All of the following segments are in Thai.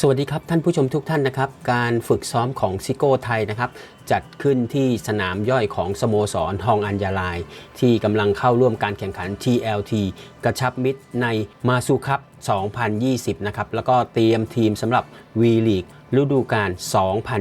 สวัสดีครับท่านผู้ชมทุกท่านนะครับ การฝึกซ้อมของซิโก้ไทยนะครับ จัดขึ้นที่สนามย่อยของสโมสรทองอัญญาลาย ที่กำลังเข้าร่วมการแข่งขัน TLT กระชับมิตรในมาซูคัพ 2020 นะครับ แล้วก็เตรียมทีมสำหรับ V League ฤดูกาล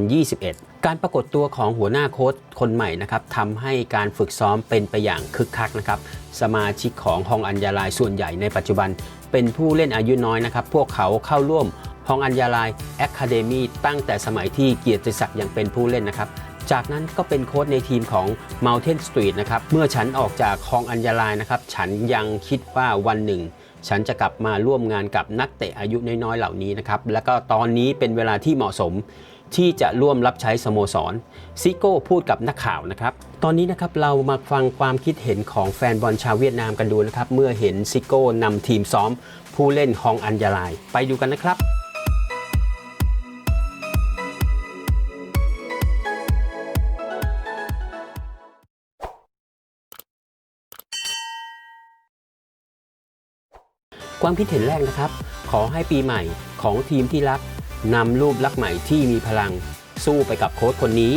2021การปรากฏตัวของหัวหน้าโค้ชคนใหม่นะครับทำให้การฝึกซ้อมเป็นไปอย่างคึกคักนะครับ สมาชิกของฮองอัญญาลายส่วนใหญ่ในปัจจุบัน เป็นผู้เล่นอายุน้อยนะครับ พวกเขาเข้าร่วม ฮองอัญญาลายแอคาเดมีตั้งแต่สมัยที่เกียรติศักดิ์ยังเป็นผู้เล่นนะครับ จากนั้นก็เป็นโค้ชในทีมของ Mountain Street นะครับ เมื่อฉันออกจากฮองอัญญาลายนะครับ ฉันยังคิดว่าวันหนึ่ง ฉันจะกลับมาร่วมงานกับนักเตะอายุน้อยๆเหล่านี้นะครับ แล้วก็ตอนนี้เป็นเวลาที่เหมาะสมที่จะร่วมรับใช้สโมสรซิโก้พูดกับนักข่าวนะครับ ตอนนี้นะครับเรามาฟังความคิดเห็นของแฟนบอลชาวเวียดนามกันดูนะครับ เมื่อเห็นซิโก้นำทีมซ้อม ผู้เล่นฮองอัญญาลาย ไปดูกันนะครับ ความคิดเห็นแรกนะครับ ขอให้ปีใหม่ของทีมที่รักนำรูปลักษ์ใหม่ที่มีพลังสู้ไปกับโค้ชคนนี้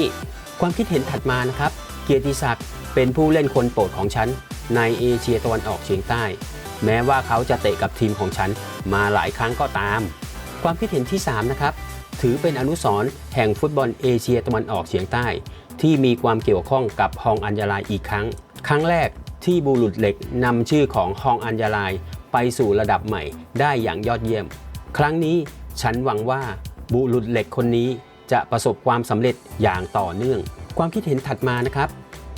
ความคิดเห็นถัดมานะครับ เกียรติศักดิ์เป็นผู้เล่นคนโปรดของฉัน ในเอเชียตะวันออกเฉียงใต้ แม้ว่าเขาจะเตะกับทีมของฉันมาหลายครั้งก็ตาม ความคิดเห็นที่ 3 นะครับ ถือเป็นอนุสรณ์แห่งฟุตบอลเอเชียตะวันออกเฉียงใต้ ที่มีความเกี่ยวข้องกับฮองอัญญาลายอีกครั้ง ครั้งแรกที่บูรุษเหล็กนำชื่อของฮองอัญญาลาย ไปสู่ระดับใหม่ได้อย่างยอดเยี่ยม ครั้งนี้ฉันหวังว่าบุรุษเหล็กคนนี้จะประสบความสำเร็จอย่างต่อเนื่อง ความคิดเห็นถัดมานะครับ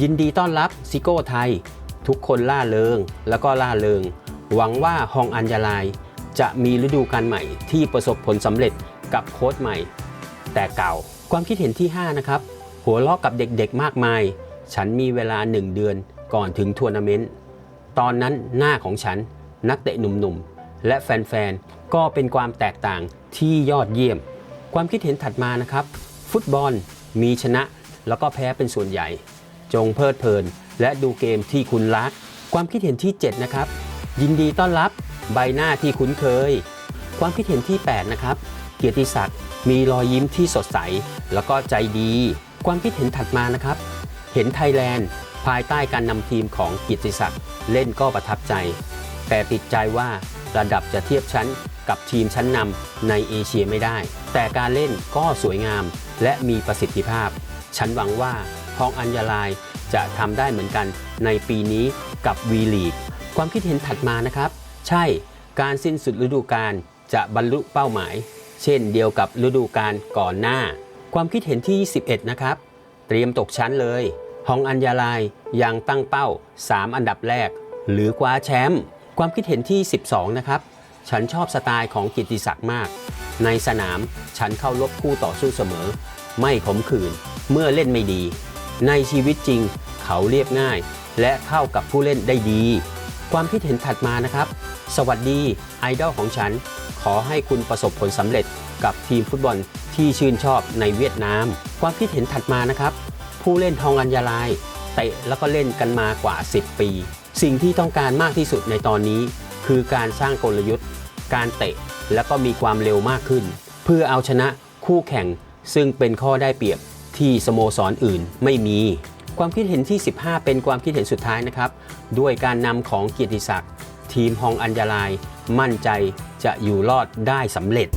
ยินดีต้อนรับซิโก้ไทย ทุกคนล่าเริงแล้วก็ล่าเริง หวังว่าฮองอัญญาลาย จะมีฤดูกาลใหม่ที่ประสบผลสำเร็จกับโค้ชใหม่ แต่เก่าความคิดเห็นที่ 5 นะครับ หัวลอกกับเด็กๆมากมาย ฉันมีเวลา 1 เดือนก่อนถึงทัวร์นาเมนต์ตอนนั้นหน้าของฉัน นักเตะหนุ่มๆ และแฟนๆ ก็เป็นความแตกต่างที่ยอดเยี่ยม ความคิดเห็นถัดมานะครับ ฟุตบอลมีชนะแล้วก็แพ้เป็นส่วนใหญ่ จงเพลิดเพลิน และดูเกมที่คุณรัก ความคิดเห็นที่ 7 นะครับ ยินดีต้อนรับใบหน้าที่คุ้นเคย ความคิดเห็นที่ 8 นะครับ เกียรติศักดิ์มีรอยยิ้มที่สดใส แล้วก็ใจดี ความคิดเห็นถัดมานะครับ เห็นไทยแลนด์ภายใต้การนำทีมของเกียรติศักดิ์เล่นก็ประทับใจ แต่ติดใจว่าระดับจะเทียบชั้นกับทีมชั้นนำในเอเชียไม่ได้ แต่การเล่นก็สวยงามและมีประสิทธิภาพ ฉันหวังว่าฮองอัญญาลายจะทำได้เหมือนกันในปีนี้กับวีลีกความคิดเห็นถัดมานะครับ ใช่การสิ้นสุดฤดูกาลจะบรรลุเป้าหมาย เช่นเดียวกับฤดูกาลก่อนหน้า ความคิดเห็นที่ 11 นะครับ เตรียมตกชั้นเลยฮองอัญญาลายยังตั้งเป้า 3 อันดับแรก หรือคว้าแชมป์ ความคิดเห็นที่ 12 นะครับ ฉันชอบสไตล์ของกิติศักดิ์มาก ในสนามฉันเข้ารบคู่ต่อสู้เสมอ ไม่ขมขื่นเมื่อเล่นไม่ดี ในชีวิตจริงเขาเรียบง่าย และเข้ากับผู้เล่นได้ดี ความคิดเห็นถัดมานะครับ สวัสดีไอดอลของฉัน ขอให้คุณประสบผลสำเร็จกับทีมฟุตบอลที่ชื่นชอบในเวียดนาม ความคิดเห็นถัดมานะครับ ผู้เล่นทองอัญญาลายเตะแล้วก็เล่นกันมากว่า 10 ปี สิ่งที่ต้องการมากที่สุดในตอนนี้ คือการสร้างกลยุทธ์ การเตะ แล้วก็มีความเร็วมากขึ้น เพื่อเอาชนะคู่แข่ง ซึ่งเป็นข้อได้เปรียบที่สโมสรออื่นไม่มี ความคิดเห็นที่ 15 เป็นความคิดเห็นสุดท้ายนะครับ ด้วยการนำของเกียรติศักดิ์ทีมฮองอัญญาลาย มั่นใจจะอยู่รอดได้สำเร็จ